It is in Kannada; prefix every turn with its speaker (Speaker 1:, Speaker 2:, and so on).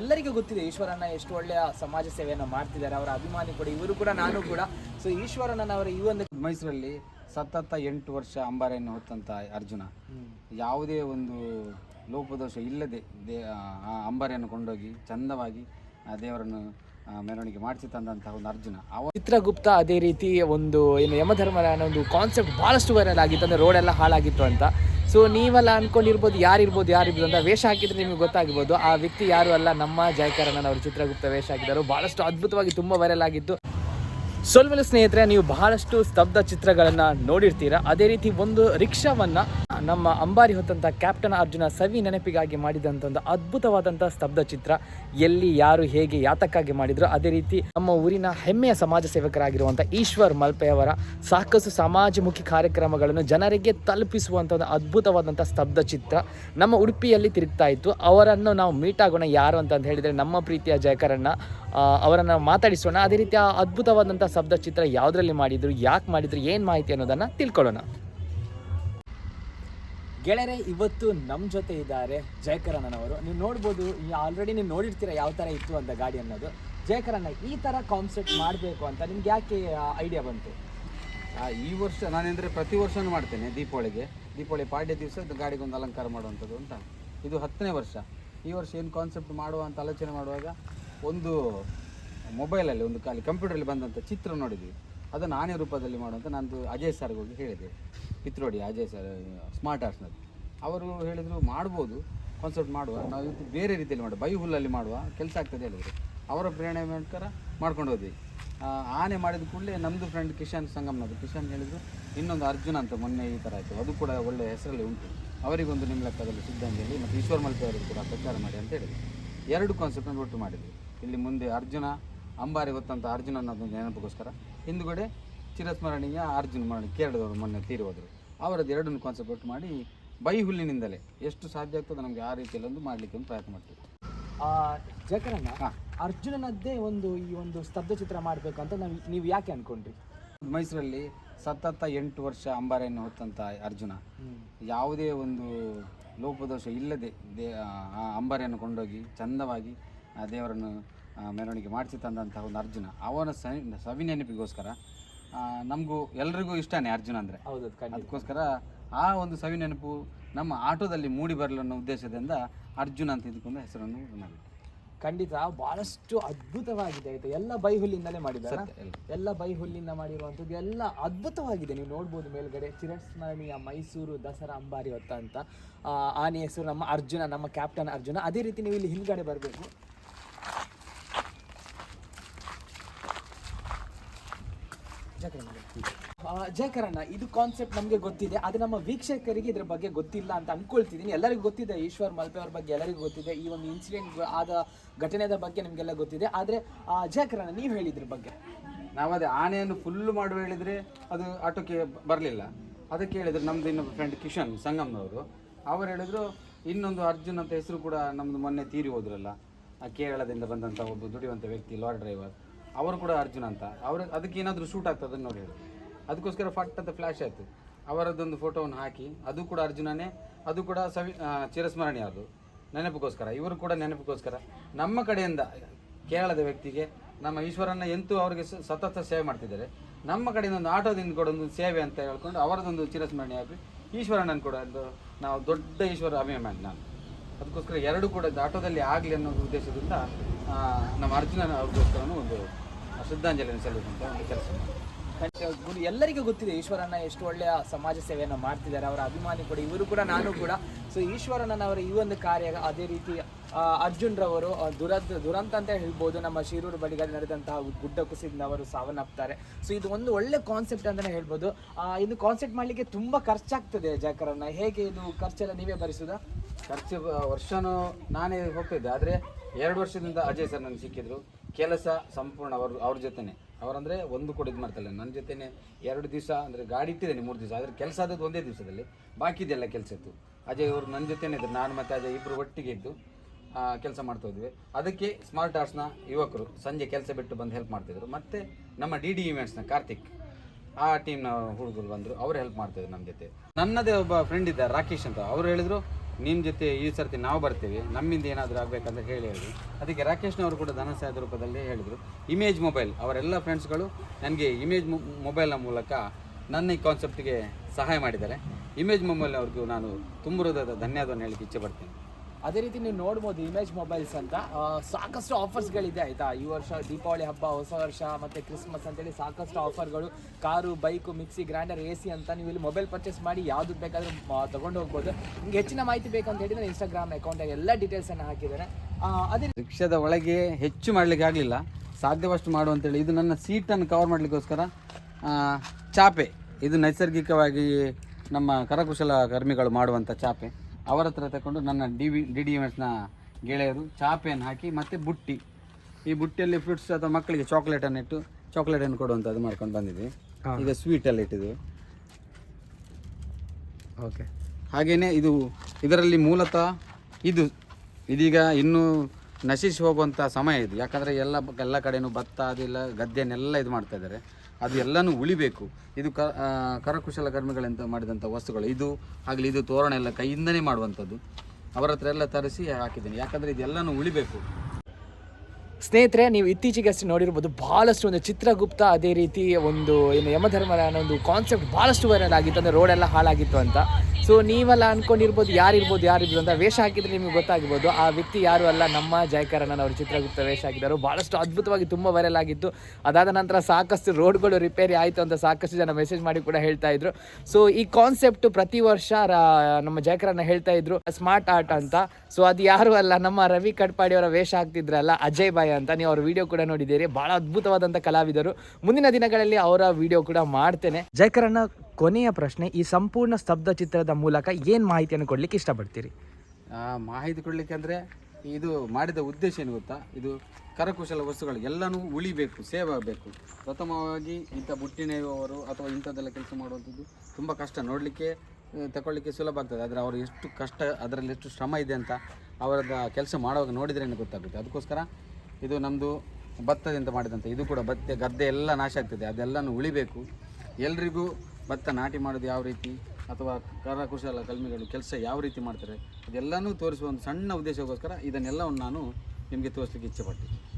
Speaker 1: ಎಲ್ಲರಿಗೂ ಗೊತ್ತಿದೆ ಈಶ್ವರಣ್ಣ ಎಷ್ಟು ಒಳ್ಳೆಯ ಸಮಾಜ ಸೇವೆಯನ್ನು ಮಾಡ್ತಿದ್ದಾರೆ ಅವರ ಅಭಿಮಾನಿ ಕೂಡ ಇವರು ಕೂಡ ನಾನು ಕೂಡ. ಸೊ ಈಶ್ವರಣ್ಣನವರ ಈ ಒಂದು
Speaker 2: ಮೈಸೂರಲ್ಲಿ ಸತತ ಎಂಟು ವರ್ಷ ಅಂಬಾರಿಯನ್ನು ಹೊತ್ತಂತ ಅರ್ಜುನ. ಯಾವುದೇ ಒಂದು ಲೋಪದೋಷ ಇಲ್ಲದೆ ದೇ ಆ ಅಂಬಾರಿಯನ್ನು ಕೊಂಡೋಗಿ ಚಂದವಾಗಿ ಆ ದೇವರನ್ನು ಮೆರವಣಿಗೆ ಮಾಡಿಸಿ ತಂದಂತಹ ಒಂದು ಅರ್ಜುನ. ಅವ
Speaker 1: ಚಿತ್ರಗುಪ್ತ ಅದೇ ರೀತಿ ಒಂದು ಏನು ಯಮಧರ್ಮರ ಒಂದು ಕಾನ್ಸೆಪ್ಟ್ ಭಾಳಷ್ಟು ವೈರಲ್ ಆಗಿತ್ತು ಅಂದರೆ ರೋಡೆಲ್ಲ ಹಾಳಾಗಿತ್ತು ಅಂತ. ಸೊ ನೀವೆಲ್ಲ ಅನ್ಕೊಂಡಿರ್ಬೋದು, ಯಾರಿರ್ಬೋದು ಯಾರಿರ್ಬೋದು ಅಂತ ವೇಷ ಹಾಕಿದ್ರೆ ನಿಮಗೆ ಗೊತ್ತಾಗಿರ್ಬೋದು ಆ ವ್ಯಕ್ತಿ ಯಾರು ಅಲ್ಲ, ನಮ್ಮ ಜಯಕರಣನ್ ಅವರು ಚಿತ್ರಗುಪ್ತ ವೇಷ ಹಾಕಿದ್ದಾರೆ ಬಹಳಷ್ಟು ಅದ್ಭುತವಾಗಿ ತುಂಬ ವೈರಲ್ ಆಗಿತ್ತು. ಸೋಲ್ಮೇಲೆ ಸ್ನೇಹಿತರೆ, ನೀವು ಬಹಳಷ್ಟು ಸ್ತಬ್ಧ ಚಿತ್ರಗಳನ್ನು ನೋಡಿರ್ತೀರಾ. ಅದೇ ರೀತಿ ಒಂದು ರಿಕ್ಷಾವನ್ನು ನಮ್ಮ ಅಂಬಾರಿ ಹೊತ್ತಂಥ ಕ್ಯಾಪ್ಟನ್ ಅರ್ಜುನ ಸವಿ ನೆನಪಿಗಾಗಿ ಮಾಡಿದಂಥ ಒಂದು ಅದ್ಭುತವಾದಂಥ ಸ್ತಬ್ಧ ಚಿತ್ರ. ಎಲ್ಲಿ, ಯಾರು, ಹೇಗೆ, ಯಾತಕ್ಕಾಗಿ ಮಾಡಿದ್ರು, ಅದೇ ರೀತಿ ನಮ್ಮ ಊರಿನ ಹೆಮ್ಮೆಯ ಸಮಾಜ ಸೇವಕರಾಗಿರುವಂಥ ಈಶ್ವರ್ ಮಲ್ಪೆ ಅವರ ಸಾಕಷ್ಟು ಸಮಾಜಮುಖಿ ಕಾರ್ಯಕ್ರಮಗಳನ್ನು ಜನರಿಗೆ ತಲುಪಿಸುವಂಥ ಒಂದು ಅದ್ಭುತವಾದಂಥ ಸ್ತಬ್ಧ ಚಿತ್ರ. ನಮ್ಮ ಉಡುಪಿಯಲ್ಲಿ ತಿರುಗ್ತಾ ಇತ್ತು. ಅವರನ್ನು ನಾವು ಮೀಟ್ ಆಗೋಣ ಯಾರು ಅಂತ ಹೇಳಿದರೆ ನಮ್ಮ ಪ್ರೀತಿಯ ಜಯಕರಣ್ಣ. ಅವರನ್ನು ಮಾತಾಡಿಸೋಣ. ಅದೇ ರೀತಿ ಆ ಅದ್ಭುತವಾದಂಥ ಸ್ತಬ್ಧ ಚಿತ್ರ ಯಾವುದರಲ್ಲಿ ಮಾಡಿದ್ರು, ಯಾಕೆ ಮಾಡಿದ್ರು, ಏನು ಮಾಹಿತಿ ಅನ್ನೋದನ್ನು ತಿಳ್ಕೊಳ್ಳೋಣ. ಗೆಳೆಯರೆ, ಇವತ್ತು ನಮ್ಮ ಜೊತೆ ಇದ್ದಾರೆ ಜಯಕರಣನವರು ನೀವು ನೋಡ್ಬೋದು ಆಲ್ರೆಡಿ ನೀವು ನೋಡಿರ್ತೀರ ಯಾವ ಥರ ಇತ್ತು ಅಂತ ಗಾಡಿ ಅನ್ನೋದು. ಜಯಕರಣ್ಣ, ಈ ಥರ ಕಾನ್ಸೆಪ್ಟ್ ಮಾಡಬೇಕು ಅಂತ ನಿಮ್ಗೆ ಯಾಕೆ ಐಡಿಯಾ ಬಂತು?
Speaker 2: ಈ ವರ್ಷ ನಾನೆಂದರೆ ಪ್ರತಿ ವರ್ಷನೂ ಮಾಡ್ತೇನೆ ದೀಪಾವಳಿಗೆ. ದೀಪಾವಳಿ ಪಾಡ್ಯ ದಿವಸ ಗಾಡಿಗೊಂದು ಅಲಂಕಾರ ಮಾಡುವಂಥದ್ದು ಅಂತ. ಇದು ಹತ್ತನೇ ವರ್ಷ. ಈ ವರ್ಷ ಏನು ಕಾನ್ಸೆಪ್ಟ್ ಮಾಡುವ ಅಂತ ಆಲೋಚನೆ ಮಾಡುವಾಗ ಒಂದು ಮೊಬೈಲಲ್ಲಿ ಒಂದು ಖಾಲಿ ಕಂಪ್ಯೂಟರಲ್ಲಿ ಬಂದಂಥ ಚಿತ್ರ ನೋಡಿದ್ವಿ. ಅದನ್ನು ಆನೆ ರೂಪದಲ್ಲಿ ಮಾಡುವಂತ ನಂದು ಅಜಯ್ ಸರ್ಗೆ ಹೋಗಿ ಹೇಳಿದೆ. ಪಿತ್ರೋಡಿ, ಅಜಯ್ ಸರ್ ಸ್ಮಾರ್ಟ್ ಆರ್ಟ್ಸ್ನಲ್ಲಿ ಅವರು ಹೇಳಿದರು, ಮಾಡ್ಬೋದು ಕಾನ್ಸೆಪ್ಟ್ ಮಾಡುವ. ನಾವು ಇದು ಬೇರೆ ರೀತಿಯಲ್ಲಿ ಮಾಡುವ. ಬೈ ಹುಲ್ಲಲ್ಲಿ ಮಾಡುವ. ಕೆಲಸ ಆಗ್ತದೆ ಹೇಳಿದರು. ಅವರ ಪ್ರೇರಣೆ ಪ್ರಕಾರ ಮಾಡ್ಕೊಂಡು ಹೋದ್ವಿ. ಆನೆ ಮಾಡಿದ ಕೂಡಲೇ ನಮ್ಮದು ಫ್ರೆಂಡ್ ಕಿಶನ್ ಸಂಗಮ್ನದು ಕಿಶನ್ ಹೇಳಿದರು, ಇನ್ನೊಂದು ಅರ್ಜುನ ಅಂತ ಮೊನ್ನೆ ಈ ಥರ ಆಯಿತು. ಅದು ಕೂಡ ಒಳ್ಳೆಯ ಹೆಸರಲ್ಲಿ ಉಂಟು. ಅವರಿಗೊಂದು ನಿಮ್ಮ ಲೆಕ್ಕದಲ್ಲಿ ಸಿದ್ಧಾಂಜಲಿ ಮತ್ತು ಈಶ್ವರ್ ಮಲ್ಪೆ ಅವರಿಗೆ ಕೂಡ ಪ್ರಚಾರ ಮಾಡಿ ಅಂತ ಹೇಳಿದರು. ಎರಡು ಕಾನ್ಸೆಪ್ಟನ್ನು ಒಟ್ಟು ಮಾಡಿದ್ವಿ ಇಲ್ಲಿ ಮುಂದೆ ಅರ್ಜುನ, ಅಂಬಾರಿ ಗೊತ್ತಂತ ಅರ್ಜುನ ಅನ್ನೋದೊಂದು ನೆನಪಿಗೋಸ್ಕರ. ಹಿಂದುಗಡೆ ಚಿರಸ್ಮರಣೀಯ ಅರ್ಜುನ ಮರಣ ಕೇರಳದವರು ಮೊನ್ನೆ ತೀರಿ ಹೋದರು ಅವರದ್ದು ಎರಡನ್ನು ಕಾನ್ಸಪ್ಟ್ ಮಾಡಿ ಬೈ ಹುಲ್ಲಿನಿಂದಲೇ ಎಷ್ಟು ಸಾಧ್ಯ ಆಗ್ತದೆ ನಮಗೆ ಆ ರೀತಿಯಲ್ಲಿ ಒಂದು ಮಾಡಲಿಕ್ಕೆ ಒಂದು ಪ್ರಯತ್ನ ಮಾಡ್ತೀವಿ.
Speaker 1: ಜಯಕರಣ್ಣ
Speaker 2: ಹಾ.
Speaker 1: ಅರ್ಜುನನದ್ದೇ ಒಂದು ಈ ಒಂದು ಸ್ತಬ್ಧ ಚಿತ್ರ ಮಾಡಬೇಕು ಅಂತ ನಾವು ನೀವು ಯಾಕೆ ಅನ್ಕೊಂಡ್ರಿ?
Speaker 2: ಮೈಸೂರಲ್ಲಿ ಸತತ ಎಂಟು ವರ್ಷ ಅಂಬಾರಿಯನ್ನು ಹೊತ್ತಂತ ಅರ್ಜುನ. ಯಾವುದೇ ಒಂದು ಲೋಪದೋಷ ಇಲ್ಲದೆ ದೇ ಆ ಅಂಬಾರಿಯನ್ನು ಕೊಂಡೋಗಿ ಚಂದವಾಗಿ ಆ ದೇವರನ್ನು ಮೆರವಣಿಗೆ ಮಾಡಿಸಿ ತಂದಂತಹ ಒಂದು ಅರ್ಜುನ. ಅವನ ಸವಿ ಸವಿನೆನಪಿಗೋಸ್ಕರ ನಮಗೂ ಎಲ್ರಿಗೂ ಇಷ್ಟನೇ ಅರ್ಜುನ ಅಂದರೆ.
Speaker 1: ಹೌದು
Speaker 2: ಅದಕ್ಕೋಸ್ಕರ ಆ ಒಂದು ಸವಿ ನೆನಪು ನಮ್ಮ ಆಟೋದಲ್ಲಿ ಮೂಡಿ ಬರಲು ಅನ್ನೋ ಉದ್ದೇಶದಿಂದ ಅರ್ಜುನ ಅಂತ ಇದಕ್ಕೊಂದು ಹೆಸರನ್ನು
Speaker 1: ಖಂಡಿತ ಬಹಳಷ್ಟು ಅದ್ಭುತವಾಗಿದೆ. ಆಯ್ತು ಎಲ್ಲ ಬೈ ಹುಲ್ಲಿಂದಲೇ ಮಾಡಿದ್ದಾರೆ
Speaker 2: ಎಲ್ಲ.
Speaker 1: ಬೈ ಹುಲ್ಲಿಂದ ಮಾಡಿರುವಂಥದ್ದು ಎಲ್ಲ ಅದ್ಭುತವಾಗಿದೆ. ನೀವು ನೋಡ್ಬೋದು ಮೇಲ್ಗಡೆ ಚಿರಸ್ಮರಣೀಯ ಮೈಸೂರು ದಸರಾ ಅಂಬಾರಿ ಹೊತ್ತ ಅಂತ ಆನೆ ಹೆಸರು ನಮ್ಮ ಅರ್ಜುನ ನಮ್ಮ ಕ್ಯಾಪ್ಟನ್ ಅರ್ಜುನ. ಅದೇ ರೀತಿ ನೀವು ಇಲ್ಲಿ ಹಿಂದ್ಗಡೆ ಬರಬೇಕು. ಜಯಕರಣ್ಣ, ಇದು ಕಾನ್ಸೆಪ್ಟ್ ನಮಗೆ ಗೊತ್ತಿದೆ. ಅದು ನಮ್ಮ ವೀಕ್ಷಕರಿಗೆ ಇದ್ರ ಬಗ್ಗೆ ಗೊತ್ತಿಲ್ಲ ಅಂತ ಅನ್ಕೊಳ್ತಿದ್ದೀನಿ. ಎಲ್ಲರಿಗೂ ಗೊತ್ತಿದೆ, ಈಶ್ವರ್ ಮಲ್ಪೆ ಅವ್ರ ಬಗ್ಗೆ ಎಲ್ಲರಿಗೂ ಗೊತ್ತಿದೆ, ಈ ಒಂದು ಇನ್ಸಿಡೆಂಟ್ ಆದ ಘಟನೆದ ಬಗ್ಗೆ ನಿಮಗೆಲ್ಲ ಗೊತ್ತಿದೆ. ಆದರೆ ಜಯಕರಣ್ಣ, ನೀವು ಹೇಳಿದ್ರ ಬಗ್ಗೆ.
Speaker 2: ನಾವು ಅದೇ ಆನೆಯನ್ನು ಫುಲ್ ಮಾಡುವ ಹೇಳಿದ್ರೆ ಅದು ಆಟೋಕ್ಕೆ ಬರಲಿಲ್ಲ. ಅದಕ್ಕೆ ಹೇಳಿದ್ರು ನಮ್ದು ಇನ್ನೊಬ್ಬ ಫ್ರೆಂಡ್ ಕಿಶನ್ ಸಂಗಮ್ನವರು. ಅವರು ಹೇಳಿದ್ರು, ಇನ್ನೊಂದು ಅರ್ಜುನ್ ಅಂತ ಹೆಸರು ಕೂಡ ನಮ್ಮದು ಮೊನ್ನೆ ತೀರಿ ಹೋದ್ರಲ್ಲ. ಕೇರಳದಿಂದ ಬಂದಂಥ ಒಬ್ಬ ದುಡಿಯುವಂಥ ವ್ಯಕ್ತಿ ಲಾರಿ ಡ್ರೈವರ್ ಅವರು ಕೂಡ ಅರ್ಜುನ್ ಅಂತ. ಅವ್ರ, ಅದಕ್ಕೆ ಏನಾದರೂ ಶೂಟ್ ಆಗ್ತದೆ ನೋಡಿ ಅದಕ್ಕೋಸ್ಕರ ಫಟ್ ಅಂತ ಫ್ಲ್ಯಾಶ್ ಆಯಿತು. ಅವರದ್ದೊಂದು ಫೋಟೋವನ್ನು ಹಾಕಿ, ಅದು ಕೂಡ ಅರ್ಜುನನೇ, ಅದು ಕೂಡ ಸವಿ ಚಿರಸ್ಮರಣೀಯ ಅದು. ನೆನಪಿಗೋಸ್ಕರ, ಇವರು ಕೂಡ ನೆನಪಿಗೋಸ್ಕರ. ನಮ್ಮ ಕಡೆಯಿಂದ ಕೇರಳದ ವ್ಯಕ್ತಿಗೆ, ನಮ್ಮ ಈಶ್ವರನ ಎಂತೂ ಅವರಿಗೆ ಸತತ ಸೇವೆ ಮಾಡ್ತಿದ್ದಾರೆ. ನಮ್ಮ ಕಡೆಯಿಂದ ಒಂದು ಆಟೋದಿಂದ ಕೂಡ ಒಂದು ಸೇವೆ ಅಂತ ಹೇಳ್ಕೊಂಡು ಅವರದೊಂದು ಚಿರಸ್ಮರಣೆ ಆಗಿ ಈಶ್ವರನನ್ನು ಕೂಡ ಒಂದು ನಾವು ದೊಡ್ಡ ಈಶ್ವರ ಅಭಿಮಾನಿ ನಾನು. ಅದಕ್ಕೋಸ್ಕರ ಎರಡು ಕೂಡ ಆಟೋದಲ್ಲಿ ಆಗಲಿ ಅನ್ನೋ ಉದ್ದೇಶದಿಂದ ನಮ್ಮ ಅರ್ಜುನನ ಅವ್ರಿಗೋಸ್ಕರನೂ ಒಂದು ಶ್ರದ್ಧಾಂಜಲಿಯನ್ನು ಸಲ್ಲಿಸುವಂಥ ಒಂದು ಕೆಲಸ.
Speaker 1: ಗುರು, ಎಲ್ಲರಿಗೂ ಗೊತ್ತಿದೆ ಈಶ್ವರನ ಎಷ್ಟು ಒಳ್ಳೆಯ ಸಮಾಜ ಸೇವೆಯನ್ನು ಮಾಡ್ತಿದ್ದಾರೆ, ಅವರ ಅಭಿಮಾನಿ ಕೂಡ, ಇವರು ಕೂಡ, ನಾನು ಕೂಡ. ಸೊ ಈಶ್ವರನವರ ಈ ಒಂದು ಕಾರ್ಯ ಅದೇ ರೀತಿ ಅರ್ಜುನ್ರವರು ಅರ್ಜುನ್ ರವರು ದುರಂತ ದುರಂತ ಅಂತ ಹೇಳ್ಬೋದು, ನಮ್ಮ ಶಿರೂರು ಬಳಿಗಲ್ಲಿ ನಡೆದಂತಹ ಗುಡ್ಡ ಕುಸಿದವರು ಸಾವನ್ನಪ್ತಾರೆ. ಸೊ ಇದು ಒಂದು ಒಳ್ಳೆ ಕಾನ್ಸೆಪ್ಟ್ ಅಂತಲೇ ಹೇಳ್ಬೋದು. ಇದು ಕಾನ್ಸೆಪ್ಟ್ ಮಾಡಲಿಕ್ಕೆ ತುಂಬ ಖರ್ಚಾಗ್ತದೆ ಜಾಕರನ್ನ ಹೇಗೆ ಇದು ಖರ್ಚೆಲ್ಲ ನೀವೇ ಭರಿಸುದ?
Speaker 2: ಖರ್ಚು, ವರ್ಷನೂ ನಾನೇ ಹೋಗ್ತಿದ್ದೆ ಆದರೆ ಎರಡು ವರ್ಷದಿಂದ ಅಜಯ್ ಸರ್ ನನಗೆ ಸಿಕ್ಕಿದ್ರು. ಕೆಲಸ ಸಂಪೂರ್ಣ ಅವ್ರ ಅವ್ರ ಜೊತೆನೆ. ಅವರಂದರೆ ಒಂದು ಕೂಡ ಇದು ಮಾಡ್ತಿಲ್ಲ ನನ್ನ ಜೊತೆನೆ ಎರಡು ದಿವಸ, ಅಂದರೆ ಗಾಡಿ ಇಟ್ಟಿದ್ದೇನೆ ಮೂರು ದಿವಸ. ಆದರೆ ಕೆಲಸ ಆದದ್ದು ಒಂದೇ ದಿವಸದಲ್ಲಿ. ಬಾಕಿದೆಲ್ಲ ಕೆಲಸ ಇತ್ತು ಅಜಯ್ ಅವರು ನನ್ನ ಜೊತೆನೇ ಇದ್ರು. ನಾನು ಮತ್ತೆ ಅಜಯ್ ಇಬ್ಬರು ಒಟ್ಟಿಗೆ ಇದ್ದು ಕೆಲಸ ಮಾಡ್ತಾ ಇದ್ವಿ. ಅದಕ್ಕೆ ಸ್ಮಾರ್ಟ್ ಆರ್ಟ್ಸ್ನ ಯುವಕರು ಸಂಜೆ ಕೆಲಸ ಬಿಟ್ಟು ಬಂದು ಹೆಲ್ಪ್ ಮಾಡ್ತಿದ್ರು ಮತ್ತು ನಮ್ಮ ಡಿ ಡಿ ಇವೆಂಟ್ಸ್ನ ಕಾರ್ತಿಕ್, ಆ ಟೀಮ್ನ ಹುಡುಗರು ಬಂದರು. ಅವರು ಹೆಲ್ಪ್ ಮಾಡ್ತಿದ್ರು ನಮ್ಮ ಜೊತೆ. ನನ್ನದೇ ಒಬ್ಬ ಫ್ರೆಂಡ್ ಇದ್ದ ರಾಕೇಶ್ ಅಂತ. ಅವರು ಹೇಳಿದರು ನಿಮ್ಮ ಜೊತೆ ಈ ಸರ್ತಿ ನಾವು ಬರ್ತೇವೆ. ನಮ್ಮಿಂದ ಏನಾದರೂ ಆಗಬೇಕಂತ ಹೇಳಿ ಹೇಳಿ. ಅದಕ್ಕೆ ರಾಕೇಶ್ನವರು ಕೂಡ ಧನಸಹಾಯದ ರೂಪದಲ್ಲಿ ಹೇಳಿದರು. ಇಮೇಜ್ ಮೊಬೈಲ್, ಅವರೆಲ್ಲ ಫ್ರೆಂಡ್ಸ್ಗಳು ನನಗೆ ಇಮೇಜ್ ಮೊಬೈಲ್ನ ಮೂಲಕ ನನ್ನ ಈ ಕಾನ್ಸೆಪ್ಟಿಗೆ ಸಹಾಯ ಮಾಡಿದ್ದಾರೆ. ಇಮೇಜ್ ಮೊಬೈಲ್ ಅವ್ರಿಗೂ ನಾನು ತುಂಬ ಹೃದಯದ ಧನ್ಯವಾದವನ್ನು ಹೇಳಲಿಕ್ಕೆ ಇಚ್ಛೆ ಪಡ್ತೀನಿ.
Speaker 1: ಅದೇ ರೀತಿ ನೀವು ನೋಡ್ಬೋದು ಇಮೇಜ್ ಮೊಬೈಲ್ಸ್ ಅಂತ. ಸಾಕಷ್ಟು ಆಫರ್ಸ್ಗಳಿದೆ ಆಯಿತಾ? ಈ ವರ್ಷ ದೀಪಾವಳಿ ಹಬ್ಬ, ಹೊಸ ವರ್ಷ, ಮತ್ತು ಕ್ರಿಸ್ಮಸ್ ಅಂತೇಳಿ ಸಾಕಷ್ಟು ಆಫರ್ಗಳು car bike mixie grinder A C ಅಂತ ನೀವು ಇಲ್ಲಿ ಮೊಬೈಲ್ ಪರ್ಚೇಸ್ ಮಾಡಿ ಯಾವ್ದು ಬೇಕಾದರೂ ತೊಗೊಂಡು ಹೋಗ್ಬೋದು. ನಿಮ್ಗೆ ಹೆಚ್ಚಿನ ಮಾಹಿತಿ ಬೇಕಂತ ಹೇಳಿದ್ರೆ ಇನ್ಸ್ಟಾಗ್ರಾಮ್ ಅಕೌಂಟಾಗಿ ಎಲ್ಲ ಡೀಟೇಲ್ಸನ್ನು ಹಾಕಿದ್ದಾರೆ. ಅದೇ
Speaker 2: ರಿಕ್ಷಾದ ಒಳಗೆ ಹೆಚ್ಚು ಮಾಡಲಿಕ್ಕೆ ಆಗಲಿಲ್ಲ. ಸಾಧ್ಯವಷ್ಟು ಮಾಡು ಅಂತೇಳಿ ಇದು ನನ್ನ ಸೀಟನ್ನು ಕವರ್ ಮಾಡಲಿಕ್ಕೋಸ್ಕರ ಚಾಪೆ. ಇದು ನೈಸರ್ಗಿಕವಾಗಿ ನಮ್ಮ ಕರಕುಶಲ ಕರ್ಮಿಗಳು ಮಾಡುವಂಥ ಚಾಪೆ. ಅವರ ಹತ್ರ ತಗೊಂಡು ನನ್ನ D V D D M ಎಸ್ನ ಗೆಳೆಯರು ಚಾಪೆಯನ್ನು ಹಾಕಿ ಮತ್ತು ಬುಟ್ಟಿ. ಈ ಬುಟ್ಟಿಯಲ್ಲಿ ಫ್ರೂಟ್ಸ್ ಅಥವಾ ಮಕ್ಕಳಿಗೆ ಚಾಕ್ಲೇಟನ್ನು ಇಟ್ಟು ಚಾಕ್ಲೇಟನ್ನು ಕೊಡುವಂಥದ್ದು ಮಾಡ್ಕೊಂಡು ಬಂದಿದ್ವಿ. ಈಗ ಸ್ವೀಟಲ್ಲಿ ಇಟ್ಟಿದ್ವಿ.
Speaker 1: ಓಕೆ.
Speaker 2: ಹಾಗೆಯೇ ಇದು ಇದರಲ್ಲಿ ಮೂಲತಃ ಇದು ಇದೀಗ ಇನ್ನೂ ನಶಿಸಿ ಹೋಗುವಂಥ ಸಮಯ ಇದು. ಯಾಕಂದರೆ ಎಲ್ಲ ಎಲ್ಲ ಕಡೆಯೂ ಭತ್ತ ಅದಿಲ್ಲ ಗದ್ದೆನೆಲ್ಲ ಇದು ಮಾಡ್ತಾ ಇದ್ದಾರೆ. ಅದು ಎಲ್ಲನೂ ಉಳಿಬೇಕು. ಇದು ಕ ಕರಕುಶಲ ಕರ್ಮಿಗಳಿಂದ ಮಾಡಿದಂಥ ವಸ್ತುಗಳು. ಇದು ಆಗಲಿ, ಇದು ತೋರಣ ಎಲ್ಲ ಕೈಯಿಂದನೇ ಮಾಡುವಂಥದ್ದು. ಅವರ ಹತ್ರ ಎಲ್ಲ ತರಿಸಿ ಹಾಕಿದ್ದೀನಿ. ಯಾಕಂದರೆ ಇದೆಲ್ಲನೂ ಉಳಿಬೇಕು.
Speaker 1: ಸ್ನೇಹಿತರೆ, ನೀವು ಇತ್ತೀಚೆಗೆ ಅಷ್ಟೇ ನೋಡಿರ್ಬೋದು ಭಾಳಷ್ಟು ಒಂದು ಚಿತ್ರಗುಪ್ತ ಅದೇ ರೀತಿ ಒಂದು ಏನು ಯಮಧರ್ಮರಾಯನ ಒಂದು ಕಾನ್ಸೆಪ್ಟ್ ಭಾಳಷ್ಟು ವೈರಲ್ ಆಗಿತ್ತು. ಅಂದರೆ ರೋಡೆಲ್ಲ ಹಾಳಾಗಿತ್ತು ಅಂತ. ಸೊ ನೀವೆಲ್ಲ ಅನ್ಕೊಂಡಿರ್ಬೋದು, ಯಾರಿರ್ಬೋದು ಯಾರಿರ್ಬೋದು ಅಂತ ವೇಷ ಹಾಕಿದ್ರೆ ನಿಮಗೆ ಗೊತ್ತಾಗಿರ್ಬೋದು ಆ ವ್ಯಕ್ತಿ ಯಾರು ಅಲ್ಲ, ನಮ್ಮ ಜಯಕರಣನ್ ಅವರು ಚಿತ್ರಗುಪ್ತ ವೇಷ ಹಾಕಿದ್ದಾರೆ. ಭಾಳಷ್ಟು ಅದ್ಭುತವಾಗಿ ತುಂಬ ವೈರಲ್ ಆಗಿತ್ತು ಅದಾದ ನಂತರ ಸಾಕಷ್ಟು ರೋಡ್ಗಳು ರಿಪೇರಿ ಆಯಿತು ಅಂತ ಸಾಕಷ್ಟು ಜನ ಮೆಸೇಜ್ ಮಾಡಿ ಕೂಡ ಹೇಳ್ತಾ ಇದ್ರು. ಸೊ ಈ ಕಾನ್ಸೆಪ್ಟ್ ಪ್ರತಿ ವರ್ಷ ನಮ್ಮ ಜಯಕರಣ್ಣ ಹೇಳ್ತಾ ಇದ್ರು ಸ್ಮಾರ್ಟ್ ಆರ್ಟ್ ಅಂತ. ಸೊ ಅದು ಯಾರು ಅಲ್ಲ, ನಮ್ಮ ರವಿ ಕಟ್ಪಾಡಿ ಅವರ ವೇಷ ಹಾಕ್ತಿದ್ರಲ್ಲ ಅಜಯ್ ಬಾಯ್ ಅಂತ ನೀವು ಅವ್ರ ವಿಡಿಯೋ ಕೂಡ ನೋಡಿದ್ದೀರಿ. ಬಹಳ ಅದ್ಭುತವಾದಂಥ ಕಲಾವಿದರು. ಮುಂದಿನ ದಿನಗಳಲ್ಲಿ ಅವರ ವಿಡಿಯೋ ಕೂಡ ಮಾಡ್ತೇನೆ. ಜಯಕರನ್ನ ಕೊನೆಯ ಪ್ರಶ್ನೆ, ಈ ಸಂಪೂರ್ಣ ಸ್ತಬ್ಧ ಚಿತ್ರದ ಮೂಲಕ ಏನು ಮಾಹಿತಿಯನ್ನು ಕೊಡಲಿಕ್ಕೆ ಇಷ್ಟಪಡ್ತೀರಿ?
Speaker 2: ಮಾಹಿತಿ ಕೊಡಲಿಕ್ಕೆ ಅಂದರೆ ಇದು ಮಾಡಿದ ಉದ್ದೇಶ ಏನು ಗೊತ್ತಾ? ಇದು ಕರಕುಶಲ ವಸ್ತುಗಳು, ಎಲ್ಲನೂ ಉಳಿಬೇಕು ಸೇವ್ ಆಗಬೇಕು ಪ್ರಥಮವಾಗಿ ಇಂಥ ಬುಟ್ಟಿನೆಯುವವರು ಅಥವಾ ಇಂಥದ್ದೆಲ್ಲ ಕೆಲಸ ಮಾಡುವಂಥದ್ದು ತುಂಬ ಕಷ್ಟ. ನೋಡಲಿಕ್ಕೆ ತಗೊಳ್ಳಿಕ್ಕೆ ಸುಲಭ ಆಗ್ತದೆ. ಆದರೆ ಅವರು ಎಷ್ಟು ಕಷ್ಟ, ಅದರಲ್ಲಿ ಎಷ್ಟು ಶ್ರಮ ಇದೆ ಅಂತ ಅವರದ ಕೆಲಸ ಮಾಡುವಾಗ ನೋಡಿದ್ರೇನೆ ಗೊತ್ತಾಗುತ್ತೆ. ಅದಕ್ಕೋಸ್ಕರ ಇದು ನಮ್ಮದು ಭತ್ತದಿಂದ ಮಾಡಿದಂಥ, ಇದು ಕೂಡ ಭತ್ತ, ಗದ್ದೆ ಎಲ್ಲ ನಾಶ ಆಗ್ತದೆ. ಅದೆಲ್ಲನೂ ಉಳಿಬೇಕು. ಎಲ್ರಿಗೂ ಭತ್ತ ನಾಟಿ ಮಾಡೋದು ಯಾವ ರೀತಿ? ಅಥವಾ ಕರಕುಶಲ ಕಲ್ಮಿಗಳು ಕೆಲಸ ಯಾವ ರೀತಿ ಮಾಡ್ತಾರೆ? ಅದೆಲ್ಲನೂ ತೋರಿಸುವ ಒಂದು ಸಣ್ಣ ಉದ್ದೇಶಕ್ಕೋಸ್ಕರ ಇದನ್ನೆಲ್ಲವನ್ನು ನಾನು ನಿಮಗೆ ತೋರಿಸ್ಲಿಕ್ಕೆ ಇಚ್ಛೆಪಟ್ಟೆ